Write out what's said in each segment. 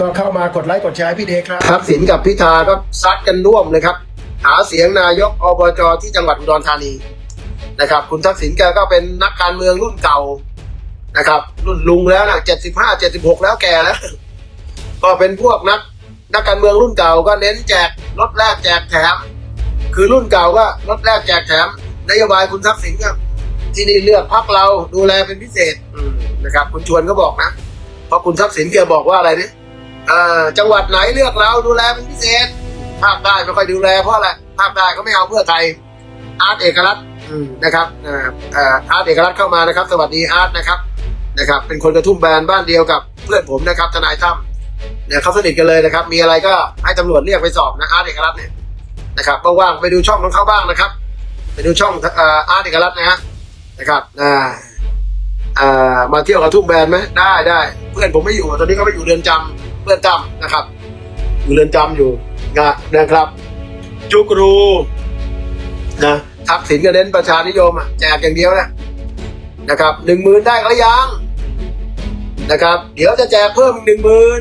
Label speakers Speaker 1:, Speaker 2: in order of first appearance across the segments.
Speaker 1: ก็เข้ามากดไลค์กดแชร์พี่เดครับทักษิณกับพิธาก็ซัดกันร่วมเลยครับ หาเสียงนายกอบจที่จังหวัดอุดรธานีนะครับ คุณทักษิณแกก็เป็นนักการเมืองรุ่นเก่านะครับ รุ่นลุงแล้วนะเจ็ดสิบห้าเจ็ดสิบหกแล้วแกแล้วก็เป็นพวกนักนักการเมืองรุ่นเก่าก็เน้นแจกรถแรกแจกแถม คือรุ่นเก่าก็รถแรกแจกแถมนโยบายคุณทักษิณครับที่นี่เลือกพักเราดูแลเป็นพิเศษนะครับ คุณชวนก็บอกนะเพราะคุณทักษิณแกบอกว่าอะไรเนี่ย จังหวัดไหนเลือกเราดูแลเป็นพิเศษ ภาคใต้ไม่ค่อยดูแลเพราะอะไรภาคใต้ก็ไม่เอาเพื่อไทยอาร์ตเอกรัตน์นะครับอาร์ตเอกรัตน์เข้ามานะครับ สวัสดีอาร์ตนะครับนะครับ เป็นคนกระทุ่มแบนบ้านเดียวกับเพื่อนผมนะครับทนายตั้มเนี่ยเขาสนิทกันเลยนะครับ มีอะไรก็ให้ตำรวจเรียกไปสอบนะอาร์ตเอกรัตน์เนี่ยนะครับว่างๆไปดูช่องของเขาบ้างนะครับ ไปดูช่องอาร์ตเอกรัตน์นะฮะนะครับอ่าอ่ามาเที่ยวกับทุ่งแบนไหมได้ได้เพื่อนผมไม่อยู่ตอนนี้เขาไปอยู่เรือนจำ เพื่อนจำนะครับอยู่เรือนจำอยู่นะนะครับจุกรูนะทักษิณก็เน้นประชานิยมอะแจกอย่างเดียวนะนะครับหนึ่งหมื่นได้ก็ยังนะครับ เดี๋ยวจะแจกเพิ่มหนึ่งหมื่น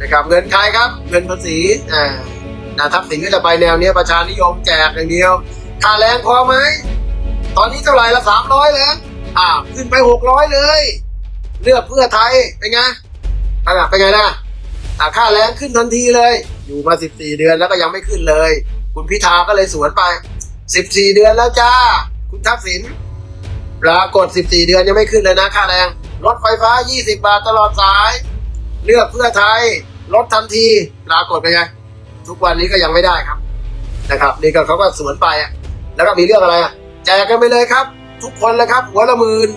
Speaker 1: นะครับ เงินใครครับ เงินภาษีอ่านะทักษิณก็จะไปแนวเนี้ยประชานิยมแจกอย่างเดียวค่าแรงพอไหมตอนนี้เท่าไหร่ละสามร้อยแล้วอ่าขึ้นไปหกร้อยเลย เลือกเพื่อไทยเป็นไงอ่าเป็นไงนะอ่า ค่าแรงขึ้นทันทีเลย อยู่มาสิบสี่เดือนแล้วก็ยังไม่ขึ้นเลย คุณพิธาก็เลยสวนไปสิบสี่เดือนแล้วจ้า คุณทักษิณปรากฏสิบสี่เดือนยังไม่ขึ้นเลยนะค่าแรงรถไฟฟ้ายี่สิบาทตลอดสาย เลือกเพื่อไทยลดทันทีปรากฏเป็นไงทุกวันนี้ก็ยังไม่ได้ครับนะครับ นี่ก็เขาก็สวนไปอะแล้วก็มีเรื่องอะไรอะแจกกันไปเลยครับ ทุกคนเลยครับหัวละหมื่น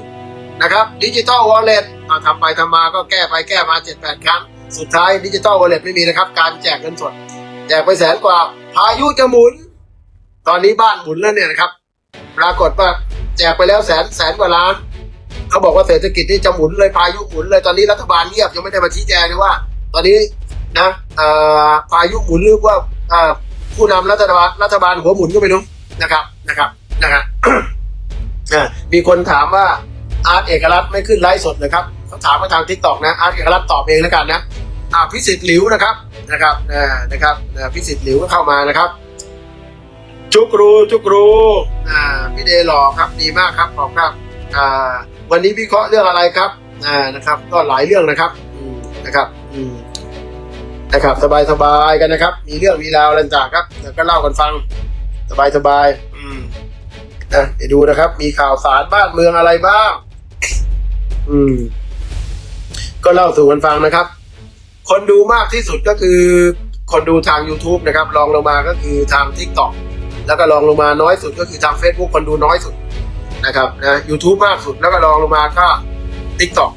Speaker 1: นะครับดิจิตอลวอลเล็ตทำไปทำมาก็แก้ไปแก้มาเจ็ดแปดครั้ง สุดท้ายดิจิตอลวอลเล็ตไม่มีนะครับ การแจกเงินสดแจกไปแสนกว่า พายุจะหมุน ตอนนี้บ้านหมุนแล้วเนี่ยนะครับ ปรากฏว่าแจกไปแล้วแสนแสนกว่าล้าน เขาบอกว่าเศรษฐกิจนี่จะหมุนเลยพายุหมุนเลยตอนนี้รัฐบาลเงียบยังไม่ได้มาชี้แจงเลยว่า ตอนนี้นะพายุหมุนหรือว่าผู้นำรัฐบาลรัฐบาลหัวหมุนก็ไม่รู้นะครับนะครับนะครับมีคนถามว่าอาร์ตเอกรัตน์ไม่ขึ้นไลฟ์สดเลยครับ เขาถามมาทางทิกตอกนะอาร์ตเอกรัตน์ตอบเองแล้วกันนะอ่าพิสิทธิ์หลิวนะครับนะครับนะครับอ่าพิสิทธิ์หลิวก็เข้ามานะครับ จุกรูจุกรูอ่าพี่เดหล่อครับดีมากครับขอบครับอ่าวันนี้วิเคราะห์เรื่องอะไรครับอ่านะครับ ก็หลายเรื่องนะครับอืมนะครับอืมนะครับสบายสบายกันนะครับ มีเรื่องมีราวอะไรต่างครับเดี๋ยวก็เล่ากันฟังสบายสบายอืมนะเดี๋ยวดูนะครับ มีข่าวสารบ้านเมืองอะไรบ้าง อืม ก็เล่าสู่กันฟังนะครับ คนดูมากที่สุดก็คือ คนดูทาง YouTube นะครับรองลงมาก็คือทาง TikTok แล้วก็รองลงมาน้อยสุดก็คือทาง Facebook คนดูน้อยสุดนะครับนะ YouTube มากสุดแล้วก็รองลงมาก็ TikTok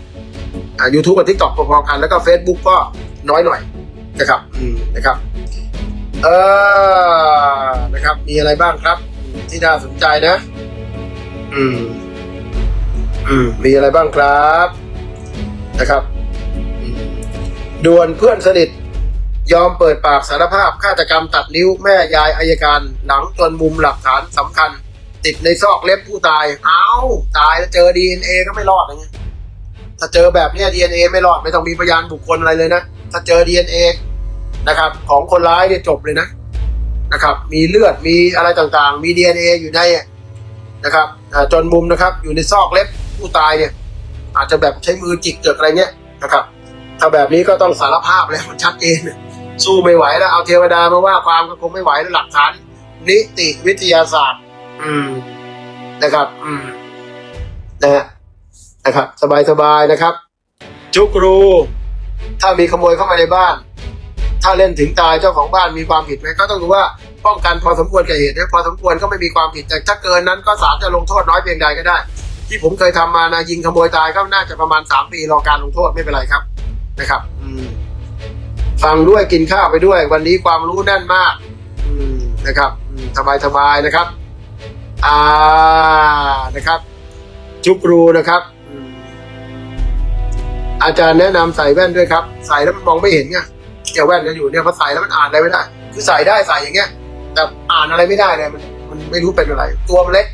Speaker 1: อ่า YouTube กับ TikTok พอๆกันแล้วก็ Facebook ก็น้อยหน่อยนะครับอืมนะครับเออนะครับ มีอะไรบ้างครับ ที่น่าสนใจนะ อืม อืม มีอะไรบ้างครับ นะครับ ด่วนเพื่อนสนิท ยอมเปิดปากสารภาพฆาตกรรมตัดนิ้วแม่ยายอายการหลังจนมุมหลักฐานสำคัญ ติดในซอกเล็บผู้ตาย เอาตายแล้วเจอดีเอ็นเอก็ไม่รอดอย่างเงี้ยถ้าเจอแบบเนี้ดีเอ็นเอไม่รอดไม่ต้องมีพยานบุคคลอะไรเลยนะ ถ้าเจอดีเอ็นเอนะครับ ของคนร้ายเนี่ยจบเลยนะนะครับ มีเลือดมีอะไรต่างๆ มี DNA อยู่ในนะครับจนมุมนะครับอยู่ในซอกเล็บผู้ตายเนี่ยอาจจะแบบใช้มือจิกเกิดอะไรเงี้ยนะครับ ถ้าแบบนี้ก็ต้องสารภาพแล้วมันชัดเจนสู้ไม่ไหวแล้วเอาเทวดามาว่าความก็คงไม่ไหวแล้วหลักฐาน นิติวิทยาศาสตร์ อืมนะครับ อืมนะฮะนะครับ สบายๆนะครับ จุกรู ถ้ามีขโมยเข้ามาในบ้าน ถ้าเล่นถึงตายเจ้าของบ้านมีความผิดไหมก็ต้องดูว่าป้องกันพอสมควรแก่เหตุนะพอสมควรก็ไม่มีความผิดแต่ถ้าเกินนั้นก็ศาลจะลงโทษน้อยเพียงใดก็ได้ ที่ผมเคยทำมานะยิงขโมยตายก็น่าจะประมาณสามปีรอการลงโทษไม่เป็นไรครับ นะครับ อืมฟังด้วยกินข้าวไปด้วย วันนี้ความรู้แน่นมาก อืมนะครับสบายสบายๆนะครับ อ่านะครับ จุกรูนะครับ อาจารย์แนะนำใส่แว่นด้วยครับ ใส่แล้วมันมองไม่เห็นไงเกี่ยวแว่นกันอยู่เนี่ยพอใส่แล้วมันอ่านอะไรไม่ได้ คือใส่ได้ใส่อย่างเงี้ย แต่อ่านอะไรไม่ได้เลยมันมันไม่รู้เป็นอะไร ตัวมันเล็ก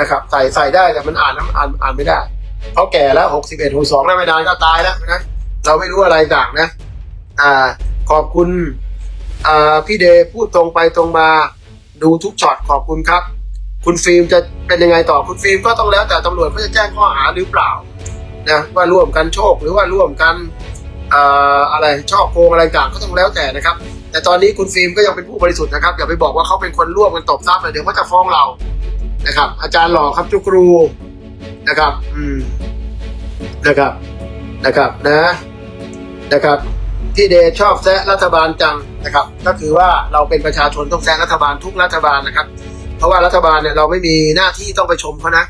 Speaker 1: นะครับ ใส่ใส่ได้แต่มันอ่านอ่านอ่านไม่ได้เพราะแก่แล้วหกสิบเอ็ดหกสองแล้วไม่นานก็ตายแล้วนะ เราไม่รู้อะไรต่างนะ อ่า ขอบคุณ อ่า พี่เดย์พูดตรงไปตรงมา ดูทุกช็อตขอบคุณครับ คุณฟิล์มจะเป็นยังไงต่อคุณฟิล์มก็ต้องแล้วแต่ตำรวจเขาจะแจ้งข้อหาหรือเปล่านะว่าร่วมกันโชคหรือว่าร่วมกันอ่าอะไรชอบโกงอะไรต่างก็ต้องแล้วแต่นะครับ แต่ตอนนี้คุณฟิล์มก็ยังเป็นผู้บริสุทธิ์นะครับอย่าไปบอกว่าเขาเป็นคนร่วมกันตบทรัพย์เลยเดี๋ยวเขาจะฟ้องเรานะครับ อาจารย์หล่อครับจุกรูนะครับ อืมนะครับนะครับนะ นะครับ ที่เดชชอบแซะรัฐบาลจังนะครับ ก็คือว่าเราเป็นประชาชนต้องแซะรัฐบาลทุกรัฐบาลนะครับ เพราะว่ารัฐบาลเนี่ยเราไม่มีหน้าที่ต้องไปชมเขานะ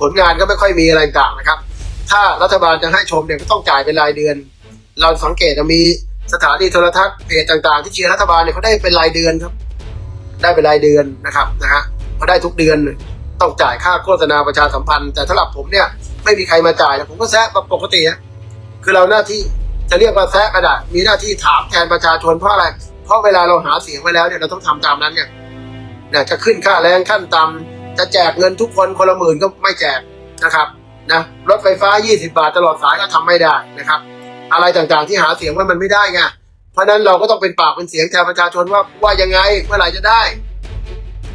Speaker 1: ผลงานก็ไม่ค่อยมีอะไรต่างนะครับ ถ้ารัฐบาลจะให้ชมเนี่ยก็ต้องจ่ายเป็นรายเดือน เราสังเกตจะมีสถานีโทรทัศน์เพจต่างๆ ที่เชียร์รัฐบาลเนี่ยเขาได้เป็นรายเดือนครับ ได้เป็นรายเดือนนะครับนะฮะเขาได้ทุกเดือนต้องจ่ายค่าโฆษณาประชาสัมพันธ์แต่สำหรับผมเนี่ยไม่มีใครมาจ่ายนะผมก็แซะปกติคือเราหน้าที่ จะเรียกว่าแซะก็ได้มีหน้าที่ถามแทนประชาชนเพราะอะไร เพราะเวลาเราหาเสียงไว้แล้วเนี่ยเราต้องทำตามนั้นเนี่ยนี่ยจะขึ้นค่าแรงขั้นต่ำจะแจกเงินทุกคนคนละหมื่นก็ไม่แจกนะครับนะรถไฟฟ้า 20 บาทตลอดสายก็ทำไม่ได้นะครับ อะไรต่างๆที่หาเสียงไว้มันไม่ได้ไงเพราะฉะนั้นเราก็ต้องเป็นปากเป็นเสียงแทนประชาชนว่าว่ายังไงเมื่อไหร่จะได้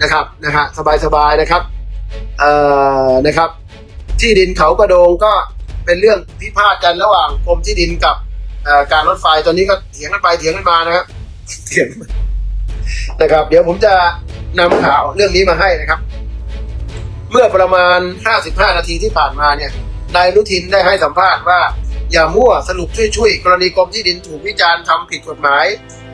Speaker 1: นะครับนะฮะสบายๆนะครับเอ่อนะครับ ที่ดินเขากระโดงก็เป็นเรื่องพิพาทกันระหว่างกรมที่ดินกับ การรถไฟตอนนี้ก็เถียงกันไปเถียงกันมานะครับเถียงนะครับ เดี๋ยวผมจะนำข่าวเรื่องนี้มาให้นะครับ เมื่อประมาณ 55 นาทีที่ผ่านมาเนี่ยนายอนุทินได้ให้สัมภาษณ์ว่า อย่ามั่วสรุปช่วยๆกรณีกรมที่ดินถูกวิจารณ์ทำผิดกฎหมาย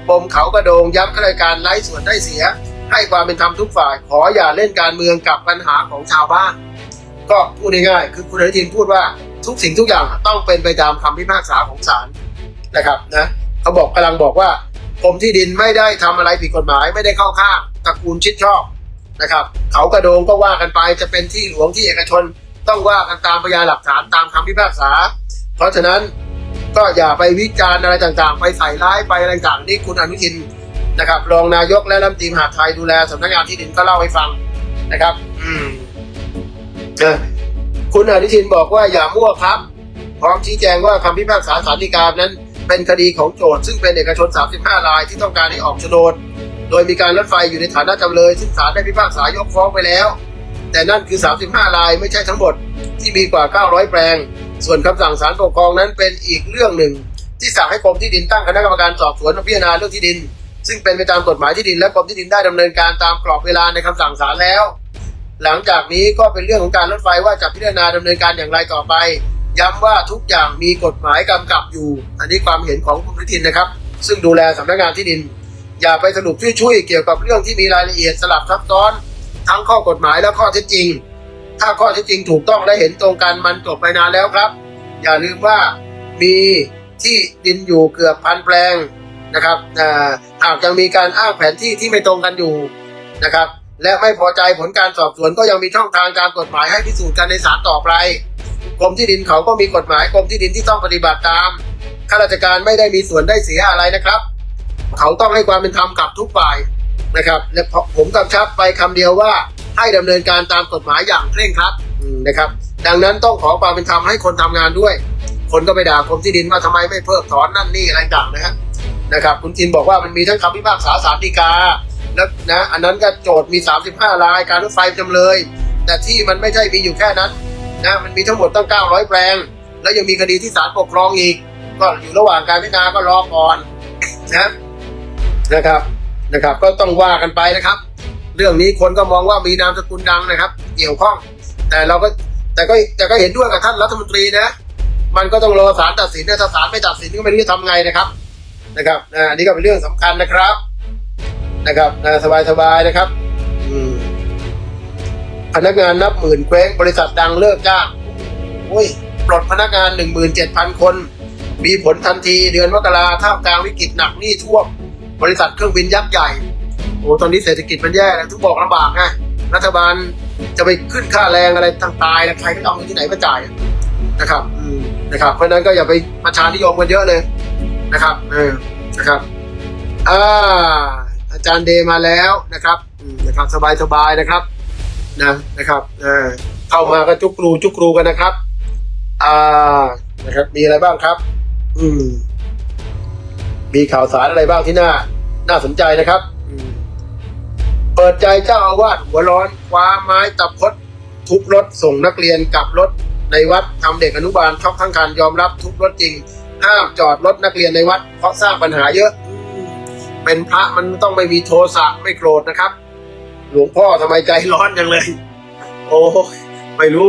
Speaker 1: ปมเขากระโดงย้ำข้าราชการไร้ส่วนได้เสีย ให้ความเป็นธรรมทุกฝ่าย ขออย่าเล่นการเมืองกับปัญหาของชาวบ้าน ก็พูดง่ายๆคือคุณอนุทินพูดว่าทุกสิ่งทุกอย่างต้องเป็นไปตามคำพิพากษาของศาล นะครับนะเขาบอกกำลังบอกว่ากรมที่ดินไม่ได้ทำอะไรผิดกฎหมาย ไม่ได้เข้าข้างตระกูลชิดชอบนะครับ เขากระโดงก็ว่ากันไปจะเป็นที่หลวงที่เอกชน ต้องว่ากันตามพยานหลักฐานตามคำพิพากษา เพราะฉะนั้นก็อย่าไปวิจารณ์อะไรต่างๆ ไปใส่ร้ายไปอะไรต่างๆนี่คุณอนุทินนะครับรองนายกและรัฐมนตรีมหาดไทยดูแลสำนักงานที่ดินก็เล่าให้ฟังนะครับ อืมคุณอนุทินบอกว่าอย่ามั่วครับ พร้อมชี้แจงว่าคำพิพากษาศาลฎีกานั้น เป็นคดีของโจทย์ซึ่งเป็นเอกชน 35 รายที่ต้องการให้ออกโฉนด โดยมีการรถไฟอยู่ในฐานะจำเลย ซึ่งศาลได้พิพากษายกฟ้องไปแล้ว แต่นั่นคือ 35 รายไม่ใช่ทั้งหมดที่มีกว่า 900 แปลง ส่วนคำสั่งศาลปกครองนั้นเป็นอีกเรื่องหนึ่ง ที่สั่งให้กรมที่ดินตั้งคณะกรรมการสอบสวนพิจารณาเรื่องที่ดิน ซึ่งเป็นไปตามกฎหมายที่ดินและกรมที่ดินได้ดำเนินการตามกรอบเวลาในคำสั่งศาลแล้ว หลังจากนี้ก็เป็นเรื่องของการรถไฟว่าจะพิจารณาดำเนินการอย่างไรต่อไป ย้ำว่าทุกอย่างมีกฎหมายกำกับอยู่ อันนี้ความเห็นของคุณนุทินนะครับ ซึ่งดูแลสำนักงานที่ดิน อย่าไปสรุปช่วยๆเกี่ยวกับเรื่องที่มีรายละเอียดสลับซับซ้อน ทั้งข้อกฎหมายและข้อเท็จจริง ถ้าข้อเท็จจริงถูกต้องและเห็นตรงกันมันจบไปนานแล้วครับ อย่าลืมว่ามีที่ดินอยู่เกือบพันแปลงนะครับอ่าหากยังมีการอ้างแผนที่ที่ไม่ตรงกันอยู่นะครับ และไม่พอใจผลการสอบสวนก็ยังมีช่องทางตามกฎหมายให้พิสูจน์กันในศาลต่อไป กรมที่ดินเขาก็มีกฎหมายกรมที่ดินที่ต้องปฏิบัติตามข้าราชการไม่ได้มีส่วนได้เสียอะไรนะครับ เขาต้องให้ความเป็นธรรมกับทุกฝ่ายนะครับและผมกำชับไปคำเดียวว่าให้ดำเนินการตามกฎหมายอย่างเคร่งครัดนะครับ ดังนั้นต้องขอความเป็นธรรมให้คนทำงานด้วย คนก็ไปด่ากรมที่ดินว่าทำไมไม่เพิกถอนนั่นนี่อะไรต่างนะฮะนะครับ คุณทินบอกว่ามันมีทั้งคำพิพากษาศาลฎีกาแล้วนะอันนั้นก็โจทย์มี 35รายการรถไฟจำเลย แต่ที่มันไม่ใช่มีอยู่แค่นั้น นะมันมีทั้งหมดตั้ง 900 แปลง แล้วยังมีคดีที่ศาลปกครองอีก ก็อยู่ระหว่างการพิจารณาก็รอก่อนนะนะครับนะครับ ก็ต้องว่ากันไปนะครับ เรื่องนี้คนก็มองว่ามีนามสกุลดังนะครับ เกี่ยวข้อง แต่เราก็แต่ก็แต่ก็เห็นด้วยกับท่านรัฐมนตรีนะ มันก็ต้องรอศาลตัดสินนะถ้าศาลไม่ตัดสินก็ไม่รู้จะทำไงนะครับนะครับอันนี้ก็เป็นเรื่องสำคัญนะครับนะครับสบายสบายๆนะครับ พนักงานนับหมื่นแคว้งบริษัทดังเลิกจ้างโอ้ย ปลดพนักงานหนึ่งหมื่นเจ็ดพันคน มีผลทันทีเดือนมกราท่ามกลางวิกฤตหนักหนี้ท่วม บริษัทเครื่องบินยักษ์ใหญ่ โอ้ตอนนี้เศรษฐกิจมันแย่แล้วทุกบอกลำบากไงรัฐบาลจะไปขึ้นค่าแรงอะไรต่างตายแล้วใครก็ต้องเอาเงินที่ไหนมาจ่ายนะครับนะครับ เพราะนั้นก็อย่าไปประชานิยมกันเยอะเลยนะครับ เออนะครับอ่าอาจารย์เดมาแล้วนะครับนะครับสบายสบายๆนะครับ นะนะครับเออเข้ามาก็จุกรูจุกรูกันนะครับ อ่านะครับ มีอะไรบ้างครับ อืม มีข่าวสารอะไรบ้างที่น่า น่าสนใจนะครับเปิดใจเจ้าอาวาสหัวร้อนคว้าไม้ตะพดทุบรถส่งนักเรียนกลับรถในวัดทำเด็กอนุบาลช็อกทั้งคันยอมรับทุบรถจริง ห้ามจอดรถนักเรียนในวัด เพราะสร้างปัญหาเยอะ เป็นพระมันต้องไม่มีโทสะไม่โกรธนะครับ หลวงพ่อทำไมใจร้อนจังเลย โอ้ไม่รู้